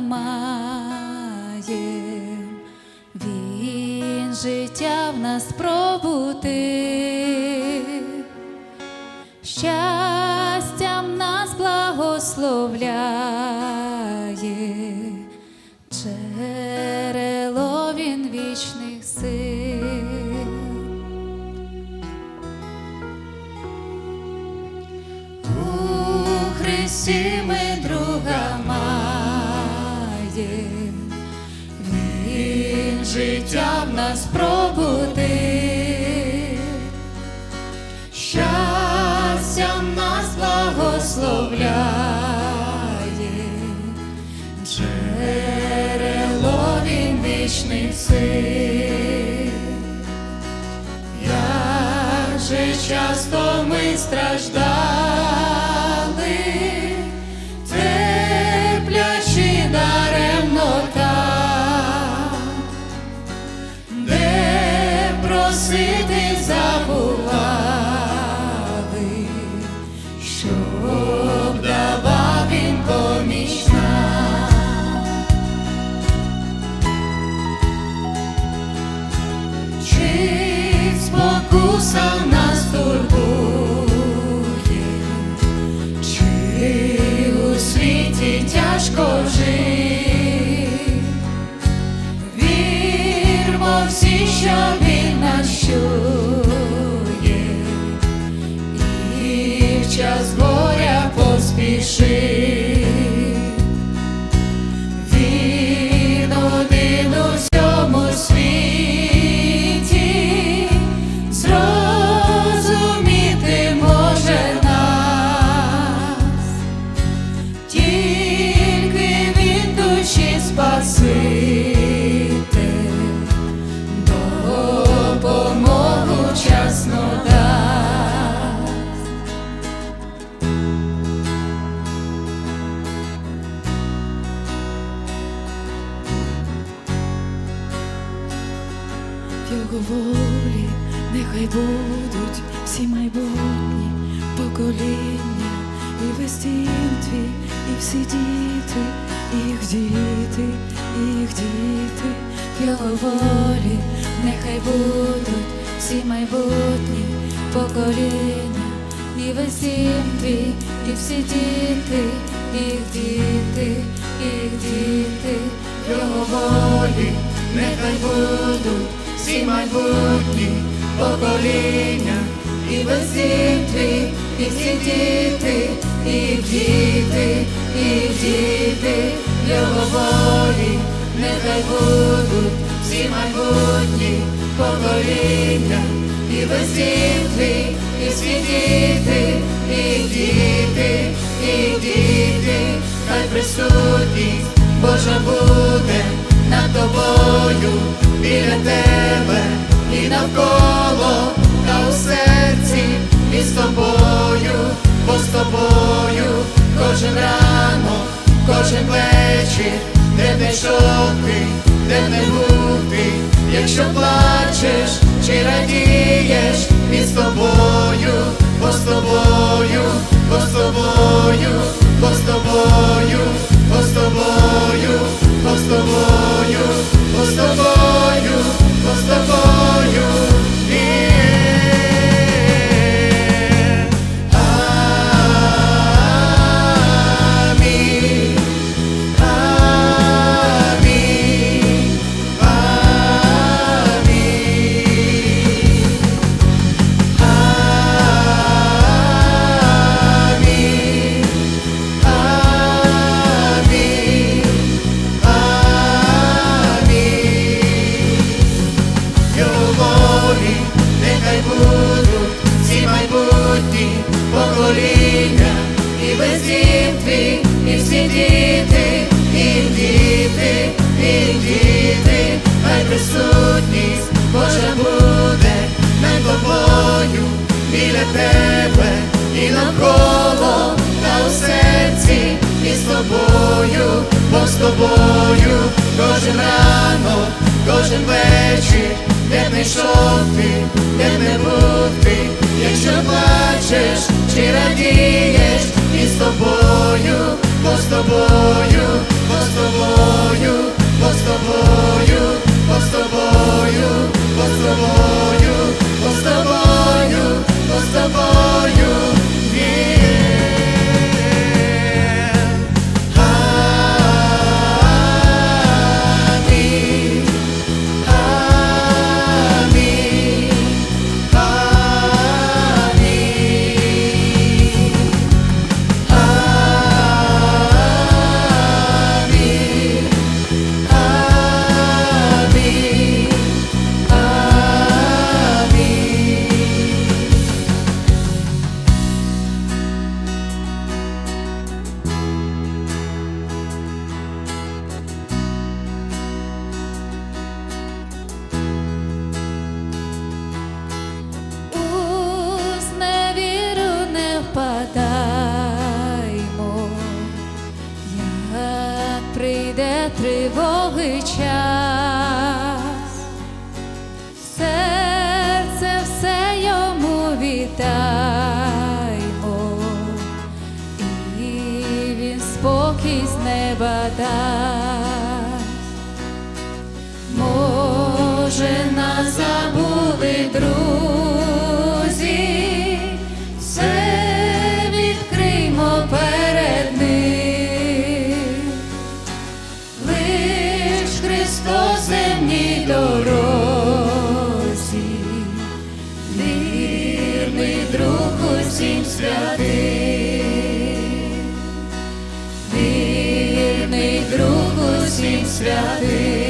маєм, він життя в нас пробудив, щастям нас благословляє, джерело він вічних сил. У Христі ми друга маєм, Він життя в нас пробудив, щастям нас благословляє, джерело він вічних сил. Як же часто ми страждали, просити забували, щоб давав він поміч. Чи спокуса нас вірмо всі, що він нас і в час горя поспіши. Волі нехай будуть всі майбутні покоління, і весь дім твій, і всі діти, їх діти, їх діти. Його волі нехай будуть всі майбутні покоління, і весь дім твій, і всі діти, їх діти, їх діти, його волі нехай будуть всі майбутні покоління, і весь і всі діти, і діти, і діти, його волі. Нехай будуть всі майбутні покоління, і весь і всі діти, і діти, і діти, хай присутність Божа буде над тобою, біля тебе і навколо, та у серці і з тобою, бо з тобою кожен ранок, кожен вечір, де не йшов ти, де не був ти, якщо плачеш чи тобою, бо з тобою, кожен ранок, кожен вечір, де не йшов ти, де не був ти, якщо плачеш чи радієш, і з тобою, бо з тобою, бо з тобою, бо з тобою, бо з тобою, бо з тобою, бо з тобою, бо з тобою. тривоги час, серце все йому вітаймо, і він спокій з неба дай. a.